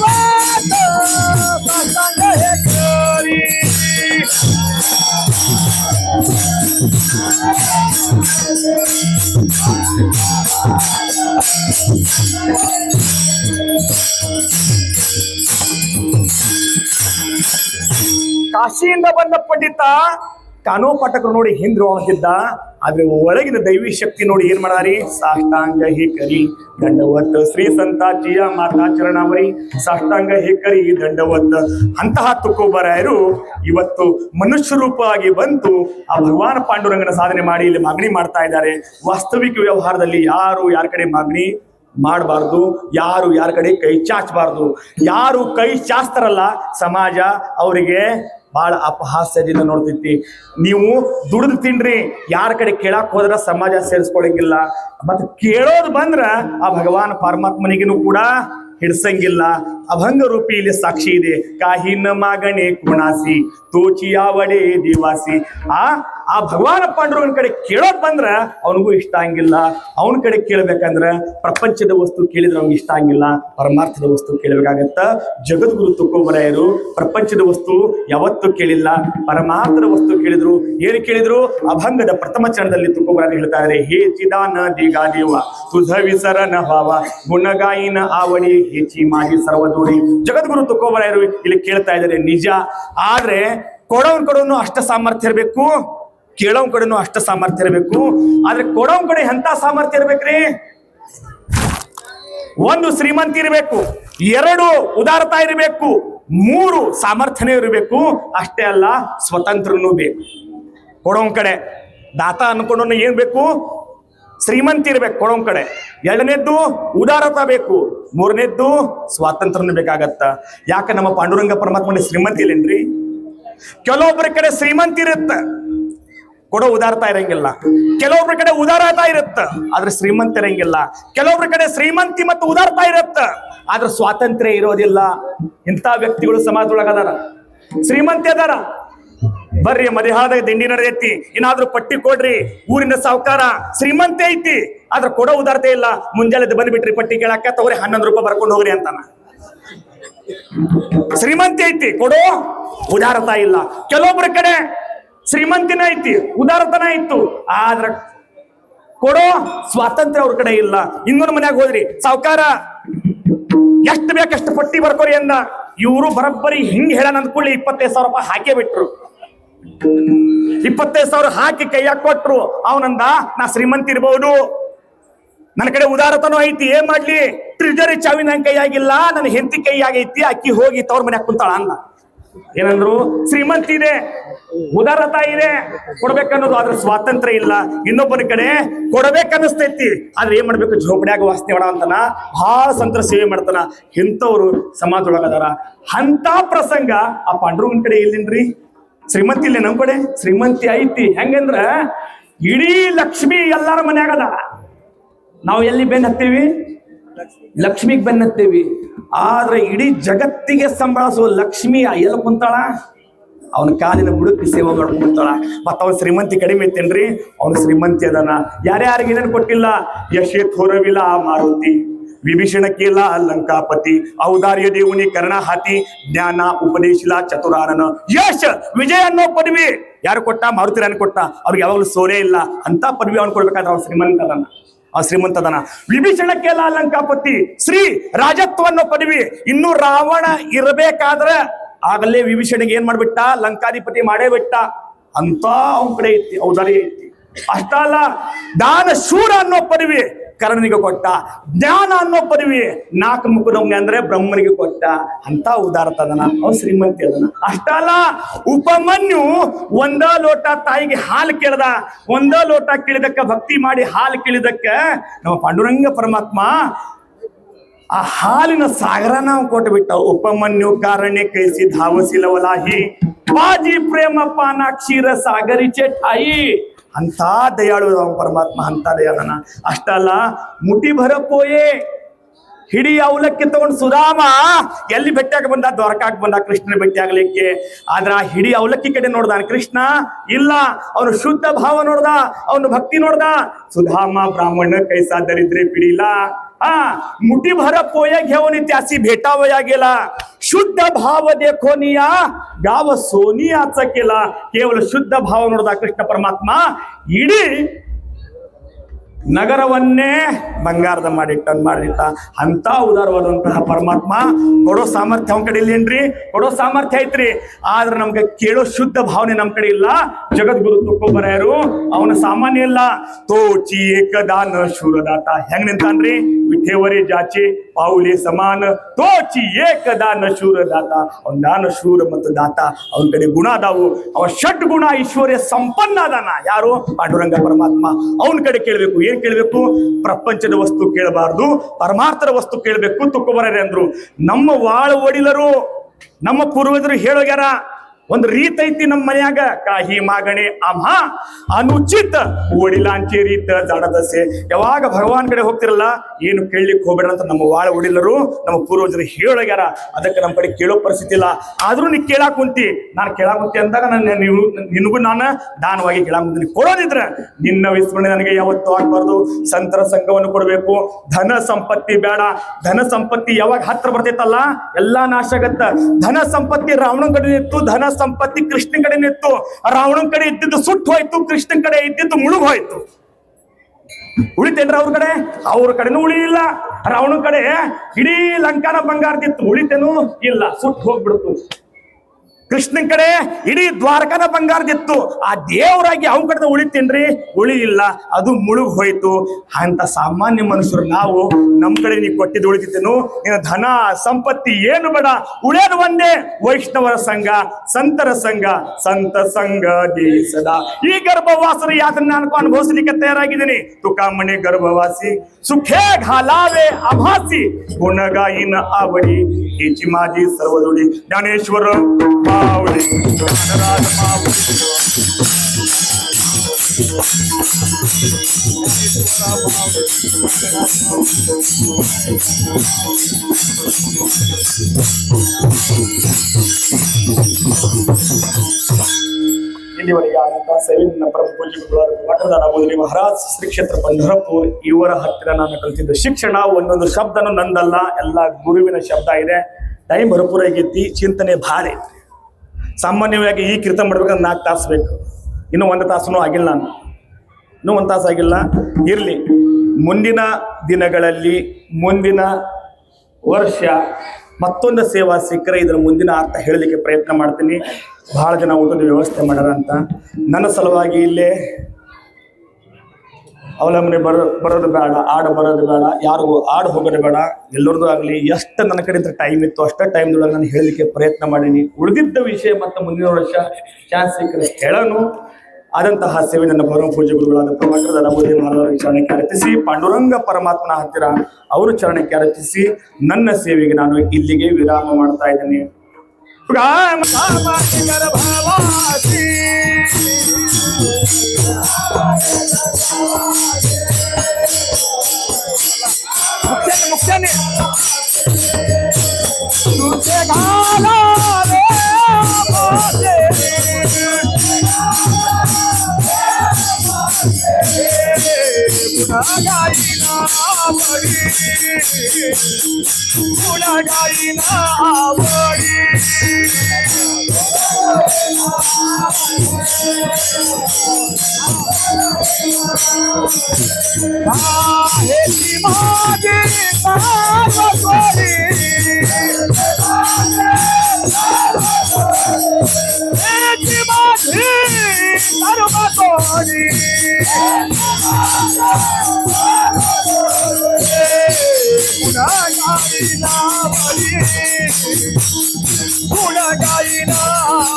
ಕಾಶಿಯಿಂದ ಬಂದ ಪಂಡಿತ ಕಾನೋ ಪಾಠಕರು ನೋಡಿ ಹಿಂದ್ರು ಅಂತಿದ್ದ ಆದ್ರೆ ಒಳಗಿನ ದೈವಿ ಶಕ್ತಿ ನೋಡಿ ಏನ್ ಮಾಡಾರಿ ಸಾಷ್ಟಾಂಗ ಹೇಕರಿ ದಂಡವತ್ ಶ್ರೀ ಸಂತಾಜಿಯ ಮಾತಾ ಚರಣಾವರಿ ಸಾಷ್ಟಾಂಗ ಹೇಕರಿ ದಂಡವತ್ತ ಅಂತಹ ತುಕೋಬರಾಯರು ಇವತ್ತು ಮನುಷ್ಯ ರೂಪವಾಗಿ ಬಂತು ಆ ಭಗವಾನ್ ಪಾಂಡುರಂಗನ ಸಾಧನೆ ಮಾಡಿ ಇಲ್ಲಿ ಮಾಗಣಿ ಮಾಡ್ತಾ ಇದ್ದಾರೆ. ವಾಸ್ತವಿಕ ವ್ಯವಹಾರದಲ್ಲಿ ಯಾರು ಯಾರ ಕಡೆ ಮಾಗಣಿ ಮಾಡಬಾರ್ದು? ಯಾರು ಯಾರ ಕಡೆ ಕೈ ಚಾಚಬಾರ್ದು? ಯಾರು ಕೈ ಚಾಚ್ತಾರಲ್ಲ ಸಮಾಜ, ಅವರಿಗೆ ಬಹಳ ಅಪಹಾಸ್ಯದಿಂದ ನೋಡ್ತೈತಿ ನೀವು ದುಡಿದು ತಿನ್ರಿ, ಯಾರ ಕಡೆ ಕೇಳಕ್ ಹೋದ್ರ ಸಮಾಜ ಸೇರಿಸ್ಕೊಳಂಗಿಲ್ಲ. ಮತ್ತೆ ಕೇಳೋದು ಬಂದ್ರ ಆ ಭಗವಾನ್ ಪರಮಾತ್ಮನಿಗೂ ಕೂಡ ಹಿಡ್ಸಂಗಿಲ್ಲ. ಅಭಂಗ ರೂಪಿ ಇಲ್ಲಿ ಸಾಕ್ಷಿ ಇದೆ. ಕಾಹಿನ ಮಾಗಣೆ ಕುಣಾಸಿ ತೋಚಿಯಾವಡೆ ದಿವಾಸಿ. ಆ ಆ ಭಗವಾನ ಪಾಂಡುರಂಗನ ಕಡೆ ಕೇಳೋದ್ ಬಂದ್ರ ಅವನಿಗೂ ಇಷ್ಟ ಆಗಿಲ್ಲ ಅವನ ಕಡೆ ಕೇಳ್ಬೇಕಂದ್ರ ಪ್ರಪಂಚದ ವಸ್ತು ಕೇಳಿದ್ರೆ ಅವ್ನಿಗೆ ಇಷ್ಟ ಆಗಿಲ್ಲ ಪರಮಾರ್ಥದ ವಸ್ತು ಕೇಳಬೇಕಾಗತ್ತ. ಜಗದ್ಗುರು ತುಕೋಬರಾಯರು ಪ್ರಪಂಚದ ವಸ್ತು ಯಾವತ್ತೂ ಕೇಳಿಲ್ಲ. ಪರಮಾರ್ಥದ ವಸ್ತು ಕೇಳಿದ್ರು, ಏನು ಕೇಳಿದ್ರು? ಅಭಂಗದ ಪ್ರಥಮ ಚರಣದಲ್ಲಿ ತುಕೋಬರಾಯರು ಹೇಳ್ತಾರೆ, ಹೇ ಚಿದಾನ ದಿಗಾ ದೇವ ತುझ ವಿಸರನ ಭಾವ, ಗುಣಗಾಯಿನ ಆವಳಿ ಹೆಚ್ಚಿ ಮಾಡಿ ಸರ್ವದೋಡಿ. ಜಗದ್ಗುರು ತುಕೋಬರಾಯರು ಇಲ್ಲಿ ಕೇಳ್ತಾ ಇದ್ದಾರೆ, ನಿಜ. ಆದ್ರೆ ಕೊಡೋನ್ ಕೊಡೋನು ಅಷ್ಟ ಸಾಮರ್ಥ್ಯ ಇರಬೇಕು. ಕೇಳೋನ್ ಕಡೆನೂ ಅಷ್ಟ ಸಾಮರ್ಥ್ಯ ಇರಬೇಕು. ಆದ್ರೆ ಕೊಡೋಂ ಕಡೆ ಎಂತ ಸಾಮರ್ಥ್ಯ ಇರ್ಬೇಕ್ರಿ? ಒಂದು ಶ್ರೀಮಂತ ಇರಬೇಕು, ಎರಡು ಉದಾರತಾ ಇರಬೇಕು, ಮೂರು ಸಾಮರ್ಥ್ಯನೇ ಇರಬೇಕು. ಅಷ್ಟೇ ಅಲ್ಲ, ಸ್ವತಂತ್ರನೂ ಬೇಕು. ಕೊಡೋಂ ಕಡೆ ದಾತ ಅನ್ಕೊಂಡು ಏನ್ ಬೇಕು? ಶ್ರೀಮಂತ ಇರ್ಬೇಕು ಕೊಡೋಂ ಕಡೆ. ಎರಡನೇದ್ದು ಉದಾರತ ಬೇಕು, ಮೂರನೇದ್ದು ಸ್ವಾತಂತ್ರ್ಯನೂ ಬೇಕಾಗತ್ತ. ಯಾಕೆ ನಮ್ಮ ಪಾಂಡುರಂಗ ಪರಮಾತ್ಮನ ಶ್ರೀಮಂತಿ ಇಲ್ಲೇನ್ರಿ ಕೆಲವೊಬ್ಬರ ಕಡೆ ಶ್ರೀಮಂತಿ ಇರುತ್ತೆ ಕೊಡೋ ಉದಾರತಾ ಇರಂಗಿಲ್ಲ. ಕೆಲವೊಬ್ರ ಕಡೆ ಉದಾರತಾ ಇರುತ್ತ, ಆದ್ರೆ ಶ್ರೀಮಂತ ಇರಂಗಿಲ್ಲ. ಕೆಲವೊಬ್ರ ಕಡೆ ಶ್ರೀಮಂತಿ ಮತ್ತು ಉದಾರತ ಇರುತ್ತ, ಆದ್ರೆ ಸ್ವಾತಂತ್ರ್ಯ ಇರೋದಿಲ್ಲ. ಇಂಥ ವ್ಯಕ್ತಿಗಳು ಸಮಾಜದೊಳಗ ಅದಾರ ಶ್ರೀಮಂತಿ ಅದಾರ. ಬರ್ರಿ ಮದಿಹಾದ ದಿಂಡಿ ನಡೆದೈತಿ. ಏನಾದ್ರೂ ಪಟ್ಟಿ ಕೊಡ್ರಿ, ಊರಿನ ಸಾವುಕಾರ ಶ್ರೀಮಂತಿ ಐತಿ. ಆದ್ರೆ ಕೊಡೋ ಉದಾರತೆ ಇಲ್ಲ. ಮುಂಜಾನೆ ಬಂದ್ಬಿಟ್ರಿ ಪಟ್ಟಿ ಕೇಳಾಕ ತಗೋರಿ ಹನ್ನೊಂದು ರೂಪಾಯಿ ಬರ್ಕೊಂಡು ಹೋಗ್ರಿ ಅಂತಾನ. ಶ್ರೀಮಂತಿ ಐತಿ, ಕೊಡೋ ಉದಾರತಾ ಇಲ್ಲ. ಕೆಲವೊಬ್ರ ಕಡೆ ಶ್ರೀಮಂತಿನ ಐತಿ, ಉದಾರತನ ಇತ್ತು. ಆದ್ರ ಕೊಡೋ ಸ್ವಾತಂತ್ರ್ಯ ಅವ್ರ ಕಡೆ ಇಲ್ಲ. ಇನ್ನೊಂದು ಮನ್ಯಾಗ ಹೋದ್ರಿ, ಸಾವುಕಾರ, ಎಷ್ಟು ಬೇಕಷ್ಟು ಪಟ್ಟಿ ಬರ್ಕೋರಿ ಅಂದ. ಇವರು ಬರೋಬ್ಬರಿ ಹಿಂಗ್ ಹೇಳ ಅಂದ್ಕೊಳ್ಳಿ ಇಪ್ಪತ್ತೈದು ಸಾವಿರ ರೂಪಾಯಿ ಹಾಕೇ ಬಿಟ್ರು. ಇಪ್ಪತ್ತೈದು ಸಾವಿರ ಹಾಕಿ ಕೈಯಾಗ ಕೊಟ್ರು. ಅವನಂದ, ನಾ ಶ್ರೀಮಂತ ಇರ್ಬಹುದು ನನ್ನ ಕಡೆ ಉದಾರತನೂ ಐತಿ, ಏನ್ ಮಾಡ್ಲಿ? ಟ್ರಿಜರಿ ಚಾವಿ ನನ್ ಕೈಯಾಗಿಲ್ಲ, ನನ್ನ ಹೆಂಡತಿ ಕೈಯಾಗೈತಿ, ಅಕ್ಕಿ ಹೋಗಿ ತವ್ರ ಮನ್ಯಾಗ ಕುಂತಾಳ ಅಂದ. ಏನಂದ್ರು ಶ್ರೀಮಂತ ಇದೆ, ಉದಾರತ ಇದೆ, ಕೊಡ್ಬೇಕನ್ನೋದು ಆದ್ರೆ ಸ್ವಾತಂತ್ರ್ಯ ಇಲ್ಲ. ಇನ್ನೊಬ್ಬನ ಕಡೆ ಕೊಡಬೇಕನ್ನಿಸ್ತೈತಿ. ಆದ್ರೆ ಏನ್ ಮಾಡ್ಬೇಕು? ಜೋಪಡಿಯಾಗ ವಾಸನೆ ಮಾಡ ಅಂತನ ಬಹಳ ಸಂತರ ಸೇವೆ ಮಾಡ್ತಾನ. ಇಂಥವ್ರು ಸಮಾಜದೊಳಗದಾರ. ಅಂತ ಪ್ರಸಂಗ ಆ ಪಾಂಡುರಂಗನ ಕಡೆ ಇಲ್ಲಿನ್ರಿ. ಶ್ರೀಮಂತಿ ಇಲ್ಲೇ ನಮ್ ಕಡೆ? ಶ್ರೀಮಂತಿ ಐತಿ. ಹೆಂಗಂದ್ರ? ಇಡೀ ಲಕ್ಷ್ಮಿ ಎಲ್ಲಾರ ಮನ್ಯಾಗ ಅದ ನಾವು ಎಲ್ಲಿ ಬೆನ್ ಹತ್ತೀವಿ? ಲಕ್ಷ್ಮಿಗೆ ಬೆನ್ನತ್ತೇವಿ. ಆದ್ರೆ ಇಡೀ ಜಗತ್ತಿಗೆ ಸಂಬಳಿಸುವ ಲಕ್ಷ್ಮಿ ಎಲ್ಲ ಕುಂತಾಳ? ಅವನ ಕಾಲಿನ ಬುಡಕ್ಕೆ ಸೇವೆ ಮಾಡ್ಕೊಂತಾಳ ಕುಂತಾಳ. ಮತ್ತ ಅವನ ಶ್ರೀಮಂತಿ ಕಡಿಮೆ ಐತೇನ್ರಿ? ಅವನ ಶ್ರೀಮಂತಿ ಅದನ. ಯಾರ್ಯಾರಿಗೆ ಏನೇನು ಕೊಟ್ಟಿಲ್ಲ? ಯಶೇ ಥೋರವಿಲ್ಲ ಮಾರುತಿ. ವಿಭೀಷಣ ಕೇಲ ಲಂಕಾಪತಿ. ಔದಾರ್ಯ ದೇವುನಿ ಕರ್ಣ ಹಾತಿ. ಜ್ಞಾನ ಉಪದೇಶಿಲ ಚತುರಾನನ. ಯಶ್! ವಿಜಯ ಅನ್ನೋ ಪದವಿ. ಯಾರು ಕೊಟ್ಟ? ಮಾರುತಿರಾಯನ್ ಕೊಟ್ಟ. ಅವ್ರಿಗೆ ಯಾವಾಗಲೂ ಸೋರೆ ಇಲ್ಲ. ಅಂತ ಪದವಿ ಅವ್ನು ಕೊಡ್ಬೇಕಾದ್ರೆ ಅವ್ನು ಶ್ರೀಮಂತ ಅದನ್ನ ಆ ಶ್ರೀಮಂತದನ. ವಿಭೀಷಣಕ್ಕೆ ಲಂಕಾಪತಿ ಶ್ರೀ ರಾಜತ್ವವನ್ನು ಪದವಿ. ಇನ್ನು ರಾವಣ ಇರಬೇಕಾದ್ರೆ ಆಗಲೇ ವಿಭೀಷಣಿಗೆ ಏನ್ ಮಾಡ್ಬಿಟ್ಟ? ಲಂಕಾಧಿಪತಿ ಮಾಡೇ ಬಿಟ್ಟ. ಅಂತ ಅವನ ಕಡೆ ಐತಿ ಔದಾರಿ ಐತಿ. ಅಷ್ಟ ಅಲ್ಲ ದಾನ ಶೂರ ಅನ್ನೋ ಪದವಿ. ಕರ್ಣನಿಗೆ ಕೊಟ್ಟ. ಜ್ಞಾನ ಅನ್ನೋ ಪದವಿ ನಾಲ್ಕು ಮುಖದೊಮ್ಮೆ ಅಂದ್ರೆ ಬ್ರಹ್ಮನಿಗೆ ಕೊಟ್ಟ. ಅಂತ ಉದಾರತದನ ಅವ್ ಶ್ರೀಮಂತಿ ಅದನ. ಅಷ್ಟಲ್ಲ, ಉಪಮನ್ಯು ಒಂದ ಲೋಟ ತಾಯಿಗೆ ಹಾಲು ಕೇಳ್ದ. ಒಂದ ಲೋಟ ಕೇಳಿದಕ್ಕ ಭಕ್ತಿ ಮಾಡಿ ಹಾಲು ಕೇಳಿದಕ್ಕ ನಮ್ಮ ಪಾಂಡುರಂಗ ಪರಮಾತ್ಮ ಆ ಹಾಲಿನ ಸಾಗರ ನಾವು ಕೊಟ್ಟು ಬಿಟ್ಟ ಉಪಮನ್ಯು ಕಾರಣ್ಯ ಕೈಸಿ ಧಾವಸಿಲವಲಾಹಿ. ಬಾಜಿ ಪ್ರೇಮ ಪಾನ ಕ್ಷೀರ ಸಾಗರಿ ಠಾಯಿ ಅಂತ ದಯಾಳು ಪರಮಾತ್ಮ, ಅಂತ ದಯಾಳನ. ಅಷ್ಟಲ್ಲ, ಮುಟಿ ಬರಪೋಯೇ ಹಿಡಿ ಅವಲಕ್ಕಿ ತಗೊಂಡು ಸುಧಾಮ. ಎಲ್ಲಿ ಭೇಟಿಯಾಗ ಬಂದ? ದ್ವಾರಕಾಕ್ ಬಂದ. ಕೃಷ್ಣನ ಭೇಟಿ ಆಗ್ಲಿಕ್ಕೆ. ಆದ್ರ ಹಿಡಿ ಅವಲಕ್ಕಿ ಕಡೆ ನೋಡ್ದ ಕೃಷ್ಣ, ಇಲ್ಲ. ಅವನು ಶುದ್ಧ ಭಾವ ನೋಡ್ದ. ಅವನು ಭಕ್ತಿ ನೋಡ್ದ. ಸುಧಾಮ, ಬ್ರಾಹ್ಮಣ ಕೈ ದರಿದ್ರೆ ಪಿಡಿಲ್ಲ हा मुठीभर पोया घेऊन त्याशी भेटावया गेला. शुद्ध भाव देखोनिया गाव सोनियाचा केला. केवळ शुद्ध भाव कृष्ण परमात्मा. इडी ನಗರವನ್ನೇ ಬಂಗಾರದ ಮಾಡಿಟ್ಟ ಮಾಡಿಟ್ಟ ಅಂತ ಉದಾರವಾದಂತಹ ಪರಮಾತ್ಮ ಕೊಡೋ ಸಾಮರ್ಥ್ಯ ಅವನ ಕಡೆ ಇಲ್ಲೇನ್ರಿ ಕೊಡೋ ಸಾಮರ್ಥ್ಯ ಐತ್ರಿ. ಆದ್ರೆ ನಮ್ಗೆ ಕೇಳೋ ಶುದ್ಧ ಭಾವನೆ ನಮ್ ಕಡೆ ಇಲ್ಲ. ಜಗದ್ಗುರು ತುಕ್ಕೋಬರಾಯರು ಅವನ ಸಾಮಾನ್ಯ ಇಲ್ಲ. ತೋಚಿ ಏಕದಾನ ಶೂರದಾತ. ಹೆಂಗ್ ನಿಂತಾನ್ರಿ? ವಿಠೇವರಿ ಜಾಚಿ, ಪಾವುಲಿ ಸಮಾನ. ತೋಚಿ ಏಕದಾನ ಶೂರದಾತ. ಅವನ್ ದಾನ ಶೂರ ಮತ್ತು ದಾತ ಅವನ ಕಡೆ ಗುಣ ಅದಾವು. ಅವ ಷಡ್ ಗುಣ ಐಶ್ವರ್ಯ ಸಂಪನ್ನ ಅದಾನ. ಯಾರು? ಪಾಂಡುರಂಗ ಪರಮಾತ್ಮ. ಅವನ ಕಡೆ ಕೇಳಬೇಕು. ಏನ್ ಕೇಳಬೇಕು? ಪ್ರಪಂಚದ ವಸ್ತು ಕೇಳಬಾರದು, ಪರಮಾರ್ಥದ ವಸ್ತು ಕೇಳಬೇಕು ತುಕ್ಕೋಬರರೆ ಅಂದ್ರು. ನಮ್ಮ ವಾಳ ಒಡಿಲರು, ನಮ್ಮ ಪೂರ್ವಜರು ಹೇಳೋಗ್ಯಾರ ಒಂದು ರೀತಿ ಐತಿ ನಮ್ಮ ಮನ್ಯಾಗ. ಕಾಹಿ ಮಾಗಣೆ ಅಮ್ಮ ಅನುಚಿತ ಓಡಿಲಾಂಚಿ ರೀತ ದಾಡದಸೆ. ಯಾವಾಗ ಭಗವಾನ್ ಕಡೆ ಹೋಗ್ತಿರಲ್ಲ, ಏನು ಕೇಳಲಿಕ್ಕೆ ಹೋಗ್ಬೇಡ ಅಂತ ನಮ್ಮ ವಾಳ ಒಡಿಲರು ನಮ್ಮ ಪೂರ್ವಜರು ಹೇಳೋಗ್ಯಾರ. ಅದಕ್ಕೆ ನಮ್ಮ ಕಡೆ ಕೇಳೋ ಪರಿಸ್ಥಿತಿ ಇಲ್ಲ. ಆದ್ರೂ ನೀ ಕೇಳಾಕ್ ಕುಂತಿ. ನಾನು ಕೇಳಾಕ್ ಅಂದಾಗ ನನ್ನ ನಿನಗೂ ನಾನು ದಾನವಾಗಿ ಕೇಳಾಕ್ ಕುಂತೀನಿ. ಕೊಡೋದಿದ್ರೆ ನಿನ್ನ ವಿಸ್ಮರಣೆ ನನಗೆ ಯಾವತ್ತು ಆಗ್ಬಾರ್ದು. ಸಂತರ ಸಂಘವನ್ನು ಕೊಡಬೇಕು. ಧನ ಸಂಪತ್ತಿ ಬೇಡ. ಧನ ಸಂಪತ್ತಿ ಯಾವಾಗ ಹತ್ರ ಬರ್ತೈತಲ್ಲ, ಎಲ್ಲಾ ನಾಶ ಆಗತ್ತ. ಧನ ಸಂಪತ್ತಿ ರಾವಣ ಕಡೆ ಇತ್ತು ಧನ ಸಂಪತ್ತಿ ಕೃಷ್ಣನ ಕಡೆ ಇತ್ತು ರಾವಣನ ಕಡೆ ಇದ್ದಿದ್ದು ಸುಟ್ಟು ಹೋಯ್ತು, ಕೃಷ್ಣನ ಕಡೆ ಇದ್ದಿದ್ದು ಮುಳುಗ್ ಹೋಯ್ತು. ಉಳಿತೇನ್ರ ಅವ್ರ ಕಡೆ? ಅವ್ರ ಕಡೆನೂ ಉಳಿಲಿಲ್ಲ. ರಾವಣನ ಕಡೆ ಇಡೀ ಲಂಕಾನ ಬಂಗಾರದಿತ್ತು. ಉಳಿತೇನು ಇಲ್ಲ. ಸುಟ್ಟು ಹೋಗ್ಬಿಡ್ತು. ಕೃಷ್ಣನ್ ಕಡೆ ಇಡೀ ದ್ವಾರಕನ ಬಂಗಾರದಿತ್ತು ಆ ದೇವರಾಗಿ ಅವನ ಕಡೆ ಉಳಿತೇನ್ರಿ? ಉಳಿ ಇಲ್ಲ ಅದು ಮುಳುಗ್ ಹೋಯ್ತು. ಅಂತ ಸಾಮಾನ್ಯ ಮನುಷ್ಯರು ನಾವು, ನಮ್ ಕಡೆ ನೀ ಕೊಟ್ಟಿದ್ದು ಉಳಿತಿತ್ತೇನು? ನಿನ್ನ ಧನ, ಸಂಪತ್ತಿ ಏನು ಬೇಡ. ಉಳಿಯೋದು ಒಂದೇ, ವೈಷ್ಣವರ ಸಂಘ, ಸಂತರ ಸಂಘ, ಸಂತ ಸಂಘ ದೇಸದ ಈ ಗರ್ಭವಾಸರ ಯಾತನ್ನ ನಾನು ಅನುಭವಿಸಲಿಕ್ಕೆ ತಯಾರಾಗಿದ್ದೀನಿ. ತುಕಾಮಣಿ ಗರ್ಭವಾಸಿ, ಸುಖೇ ಘಾಲಾವೆ ಅಭಾಸಿ, ಗುಣಗಾಯಿನ ಆವಡಿ. हिची माझी सर्व जोडी. ज्ञानेश्वर ಇಲ್ಲಿವರೆಗೆ ಆದಂತಹ ಸೇವೆಯನ್ನ ಪರಮ ಮಠದ ಮೊದಲಿ ಮಹಾರಾಜ್ ಶ್ರೀ ಕ್ಷೇತ್ರ ಪಂಢರಪುರ್ ಇವರ ಹತ್ತಿರ ನಾನು ಕಲಿತಿದ್ದ ಶಿಕ್ಷಣ ಒಂದೊಂದು ಶಬ್ದನು ನಂದಲ್ಲ, ಎಲ್ಲ ಗುರುವಿನ ಶಬ್ದ ಇದೆ. ಟೈಮ್ ಭರಪೂರ ಆಗೈತಿ ಚಿಂತನೆ ಭಾರಿ. ಸಾಮಾನ್ಯವಾಗಿ ಈ ಕೀರ್ತನ ಮಾಡ್ಬೇಕಂದ್ರೆ ನಾಲ್ಕು ತಾಸು ಬೇಕು. ಇನ್ನೂ ಒಂದು ತಾಸು ಆಗಿಲ್ಲ ನಾನು. ಇನ್ನೂ ಒಂದು ತಾಸು ಆಗಿಲ್ಲ. ಇರಲಿ. ಮುಂದಿನ ದಿನಗಳಲ್ಲಿ, ಮುಂದಿನ ವರ್ಷ ಮತ್ತೊಂದು ಸೇವಾ ಸಿಕ್ಕರೆ ಇದರ ಮುಂದಿನ ಅರ್ಥ ಹೇಳಲಿಕ್ಕೆ ಪ್ರಯತ್ನ ಮಾಡ್ತೀನಿ. ಬಹಳ ಜನ ಊಟದ ವ್ಯವಸ್ಥೆ ಮಾಡ್ಯಾರ ಅಂತ. ನನ್ನ ಸಲುವಾಗಿ ಇಲ್ಲೇ ಅವಲಂಬನೆ ಬರ, ಬರೋದು ಬೇಡ ಆಡು ಬರೋದು ಬೇಡ, ಯಾರಿಗೂ ಆಡು ಹೋಗೋದು ಬೇಡ. ಎಲ್ಲರದ್ದು ಆಗಲಿ, ಎಷ್ಟು ನನ್ನ ಕಡೆಯಿಂದ ಟೈಮ್ ಇತ್ತು ಅಷ್ಟೇ ಟೈಮ್ದೊಳಗೆ ನಾನು ಹೇಳಲಿಕ್ಕೆ ಪ್ರಯತ್ನ ಮಾಡೀನಿ. ಉಳಿದಿದ್ದ ವಿಷಯ ಮತ್ತು ಮುಂದಿನ ವರ್ಷ ಚಾನ್ಸ್ ಸಿಕ್ಕರೆ ಹೇಳೋನು. ಆದಂತಹ ಸೇವೆ ನನ್ನ ಪರಮ ಪೂಜ್ಯ ಗುರುಗಳಾದ ಪ್ರಭಾಕರ ದಾಮೋದರ ಮಹಾರಾಜರ ಚರಣಕ್ಕೆ ಅರ್ಪಿಸಿ ಪಾಂಡುರಂಗ ಪರಮಾತ್ಮನ ಹತ್ತಿರ ಅವರು ಚರಣಕ್ಕೆ ಅರ್ಪಿಸಿ ನನ್ನ ಸೇವೆಗೆ ನಾನು ಇಲ್ಲಿಗೆ ವಿರಾಮ ಮಾಡ್ತಾ ಇದ್ದೇನೆ. ಮುಖ್ಯನೇ ಮುಖ್ಯನೇ ಗುಣಗಾಯಿನ ಬಡಿ ಗುಣಗಾಯಿನ ಬಡಿ ಕಾಹೇತಿ ಸರ್ವತೋರಿ ಗುಣಗಾಯಿನ ಬಡಿ ಗುಣಗಾಯಿನ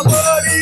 ಬಡಿ